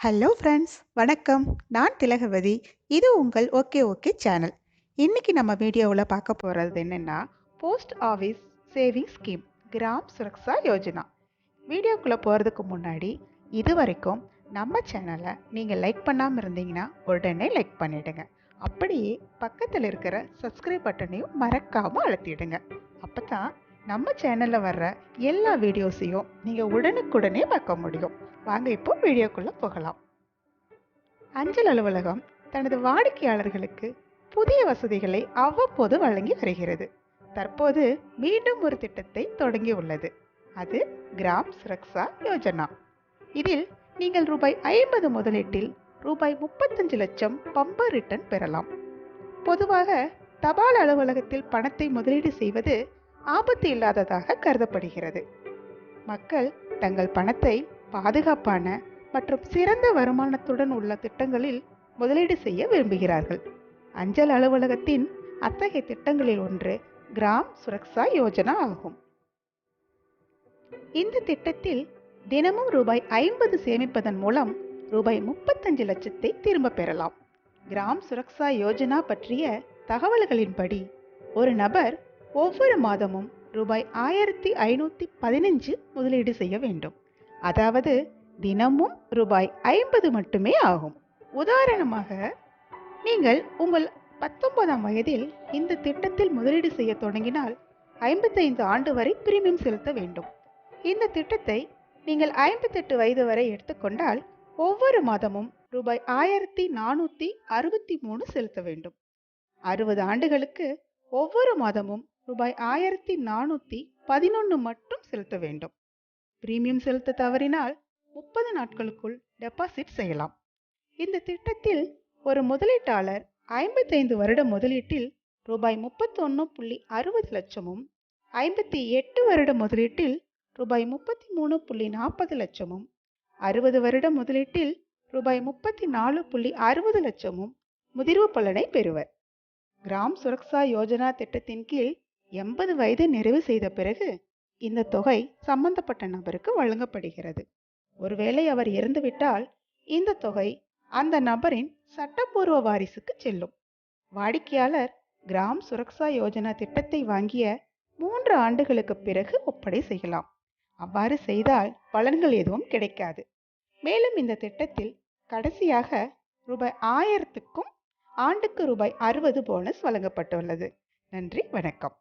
Hello friends வணக்கம். நான் திலகவதி. இது உங்கள் ஓகே ஓகே சேனல். இன்றைக்கி நம்ம வீடியோவில் பார்க்க போகிறது என்னென்னா post office saving scheme Gram Suraksha Yojana வீடியோக்குள்ளே போகிறதுக்கு முன்னாடி இது வரைக்கும் நம்ம சேனலை நீங்கள் லைக் பண்ணாமல் இருந்தீங்கன்னா உடனே லைக் பண்ணிவிடுங்க அப்படியே பக்கத்தில் இருக்கிற சப்ஸ்கிரைப் பட்டனையும் மறக்காமல் அழுத்திடுங்க. அப்போ தான் நம்ம சேனலில் வர்ற எல்லா வீடியோஸையும் நீங்கள் உடனுக்குடனே பார்க்க முடியும். வாங்க இப்போ வீடியோக்குள்ளே போகலாம். அஞ்சல் அலுவலகம் தனது வாடிக்கையாளர்களுக்கு புதிய வசதிகளை அவ்வப்போது வழங்கி வருகிறது. தற்போது மீண்டும் ஒரு திட்டத்தை தொடங்கி உள்ளது. அது கிராம் சுரக்ஷா யோஜனா. இதில் நீங்கள் ரூபாய் ஐம்பது முதலீட்டில் ரூபாய் முப்பத்தஞ்சு லட்சம் பம்பர் ரிட்டர்ன் பெறலாம். பொதுவாக தபால் அலுவலகத்தில் பணத்தை முதலீடு செய்வது ஆபத்து இல்லாததாக கருதப்படுகிறது. மக்கள் தங்கள் பணத்தை பாதுகாப்பான மற்றும் சிறந்த வருமானத்துடன் உள்ள திட்டங்களில் முதலீடு செய்ய விரும்புகிறார்கள். அஞ்சல் அலுவலகத்தின் அத்தகைய திட்டங்களில் ஒன்று கிராம் சுரக்ஷா யோஜனா ஆகும். இந்த திட்டத்தில் தினமும் ரூபாய் ஐம்பது சேமிப்பதன் மூலம் ரூபாய் முப்பத்தஞ்சு லட்சத்தை திரும்ப பெறலாம். கிராம் சுரக்ஷா யோஜனா பற்றிய தகவல்களின்படி ஒரு நபர் ஒவ்வொரு மாதமும் ரூபாய் ஆயிரத்தி ஐநூற்றி பதினஞ்சு முதலீடு செய்ய வேண்டும். அதாவது தினமும் ரூபாய் ஐம்பது மட்டுமே ஆகும். உதாரணமாக நீங்கள் உங்கள் பத்தொன்பதாம் வயதில் இந்த திட்டத்தில் முதலீடு செய்ய தொடங்கினால் ஐம்பத்தைந்து ஆண்டு வரை பிரீமியம் செலுத்த வேண்டும். இந்த திட்டத்தை நீங்கள் ஐம்பத்தெட்டு வயது வரை எடுத்துக்கொண்டால் ஒவ்வொரு மாதமும் ரூபாய் ஆயிரத்தி நானூற்றி அறுபத்தி மூணு செலுத்த வேண்டும். அறுபது ஆண்டுகளுக்கு ஒவ்வொரு மாதமும் ரூபாய் ஆயிரத்தி நானூற்றி பதினொன்று மட்டும் செலுத்த வேண்டும். பிரீமியம் செலுத்த தவறினால் முப்பது நாட்களுக்குள் டெபாசிட் செய்யலாம். இந்த திட்டத்தில் ஒரு முதலீட்டாளர் ஐம்பத்தைந்து வருட முதலீட்டில் ரூபாய் முப்பத்தொன்று புள்ளி அறுபது லட்சமும் ஐம்பத்தி எட்டு வருட முதலீட்டில் ரூபாய் முப்பத்தி மூணு புள்ளி நாற்பது லட்சமும் அறுபது வருட முதலீட்டில் ரூபாய் முப்பத்தி நாலு புள்ளி அறுபது லட்சமும் முதிர்வு பலனை பெறுவர். கிராம் சுரக்ஷா யோஜனா திட்டத்தின் கீழ் எண்பது வயது நிறைவு செய்த பிறகு இந்த தொகை சம்பந்தப்பட்ட நபருக்கு வழங்கப்படுகிறது. ஒருவேளை அவர் இறந்துவிட்டால் இந்த தொகை அந்த நபரின் சட்டப்பூர்வ வாரிசுக்கு செல்லும். வாடிக்கையாளர் கிராம் சுரக்ஷா யோஜனா திட்டத்தை வாங்கிய மூன்று ஆண்டுகளுக்கு பிறகு ஒப்படை செய்யலாம். அவ்வாறு செய்தால் பலன்கள் எதுவும் கிடைக்காது. மேலும் இந்த திட்டத்தில் கடைசியாக ரூபாய் ஆயிரத்துக்கும் ஆண்டுக்கு ரூபாய் அறுபது போனஸ் வழங்கப்பட்டுள்ளது. நன்றி வணக்கம்.